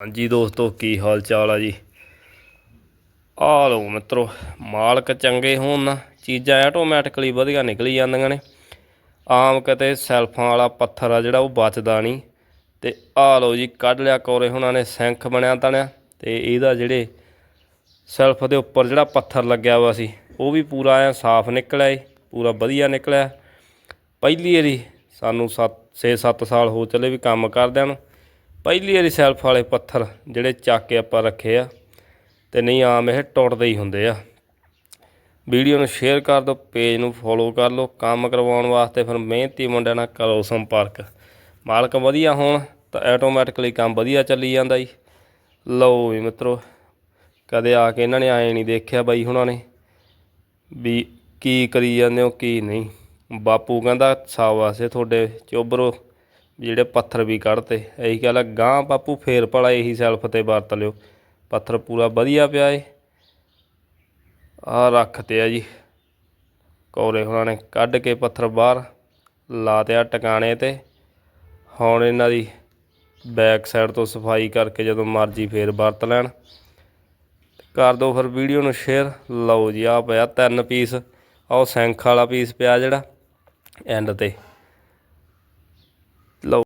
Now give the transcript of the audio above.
ਹਾਂਜੀ ਦੋਸਤੋ, ਕੀ ਹਾਲ ਚਾਲ ਆ ਜੀ? ਆ ਲਓ ਮਿੱਤਰੋ, ਮਾਲਕ ਚੰਗੇ ਹੋਣ ਨਾ, ਚੀਜ਼ਾਂ ਆਟੋਮੈਟਿਕਲੀ ਵਧੀਆ ਨਿਕਲੀ ਜਾਂਦੀਆਂ ਨੇ। ਆਮ ਕਿਤੇ ਸੈਲਫਾਂ ਵਾਲਾ ਪੱਥਰ ਆ ਜਿਹੜਾ ਉਹ ਬਚਦਾ ਨਹੀਂ। ਤੇ ਆ ਲਓ ਜੀ, ਕੱਢ ਲਿਆ ਕੋਰੇ ਹੁਣਾਂ ਨੇ ਸਿੰਖ ਬਣਿਆ ਤਣਿਆ। ਤੇ ਇਹਦਾ ਜਿਹੜੇ ਸੈਲਫ ਦੇ ਉੱਪਰ ਜਿਹੜਾ ਪੱਥਰ ਲੱਗਿਆ ਹੋਇਆ ਸੀ, ਉਹ ਵੀ ਪੂਰਾ ਐ ਸਾਫ਼ ਨਿਕਲਿਆ ਏ, ਪੂਰਾ ਵਧੀਆ ਨਿਕਲਿਆ। ਪਹਿਲੀ ਵਾਰੀ ਸਾਨੂੰ 7 6-7 ਸਾਲ ਹੋ ਚੱਲੇ ਵੀ ਕੰਮ ਕਰਦਿਆਂ ਨੂੰ। ਪਹਿਲੀ ਵਾਰੀ ਸੈਲਫ ਵਾਲੇ ਪੱਥਰ ਜਿਹੜੇ ਚੱਕ ਕੇ ਆਪਾਂ ਰੱਖੇ ਆ, ਤੇ ਨਹੀਂ ਆਮ ਇਹ ਟੁੱਟਦੇ ਹੀ ਹੁੰਦੇ ਆ। ਵੀਡੀਓ ਨੂੰ ਸ਼ੇਅਰ ਕਰ ਦਿਓ, ਪੇਜ ਨੂੰ ਫੋਲੋ ਕਰ ਲਓ, ਕੰਮ ਕਰਵਾਉਣ ਵਾਸਤੇ ਫਿਰ ਮਿਹਨਤੀ ਮੁੰਡਿਆਂ ਨਾਲ ਕਰੋ ਸੰਪਰਕ। ਮਾਲਕ ਵਧੀਆ ਹੋਣ ਤਾਂ ਆਟੋਮੈਟਿਕਲੀ ਕੰਮ ਵਧੀਆ ਚੱਲੀ ਜਾਂਦਾ ਜੀ। ਲਓ ਵੀ ਮਿੱਤਰੋ, ਕਦੇ ਆ ਕੇ ਇਹਨਾਂ ਨੇ ਆਏ ਨਹੀਂ ਦੇਖਿਆ ਬਾਈ ਹੁਣਾਂ ਨੇ ਵੀ ਕੀ ਕਰੀ ਜਾਂਦੇ ਹੋ, ਕੀ ਨਹੀਂ। ਬਾਪੂ ਕਹਿੰਦਾ ਸਾਵਾਸੇ ਤੁਹਾਡੇ ਚੋਬਰੋ। ਜਿਹੜੇ ਪੱਥਰ ਵੀ ਕੱਢਤੇ, ਇਹੀ ਗੱਲ ਆ ਗਾਂ ਬਾਪੂ ਫੇਰ ਭਲਾ ਇਹੀ ਸੈਲਫ ਤੇ ਵਰਤ ਲਿਓ। ਪੱਥਰ ਪੂਰਾ ਵਧੀਆ ਪਿਆ ਏ। ਆ ਰੱਖਤੇ ਆ ਜੀ। ਕੋਰੇ ਹੁਣਾਂ ਨੇ ਕੱਢ ਕੇ ਪੱਥਰ ਬਾਹਰ ਲਾ ਤਿਆ ਟਿਕਾਣੇ ਤੇ। ਹੁਣ ਇਹਨਾਂ ਦੀ ਬੈਕ ਸਾਈਡ ਤੋਂ ਸਫ਼ਾਈ ਕਰਕੇ ਜਦੋਂ ਮਰਜ਼ੀ ਫੇਰ ਵਰਤ ਲੈਣ। ਕਰ ਦਿਓ ਫਿਰ ਵੀਡੀਓ ਨੂੰ ਸ਼ੇਅਰ ਲਓ ਜੀ ਆ ਪਿਆ ਤਿੰਨ ਪੀਸ ਆਹ ਸੈਂਖ ਵਾਲਾ ਪੀਸ ਪਿਆ ਜਿਹੜਾ ਐਂਡ ਤੇ।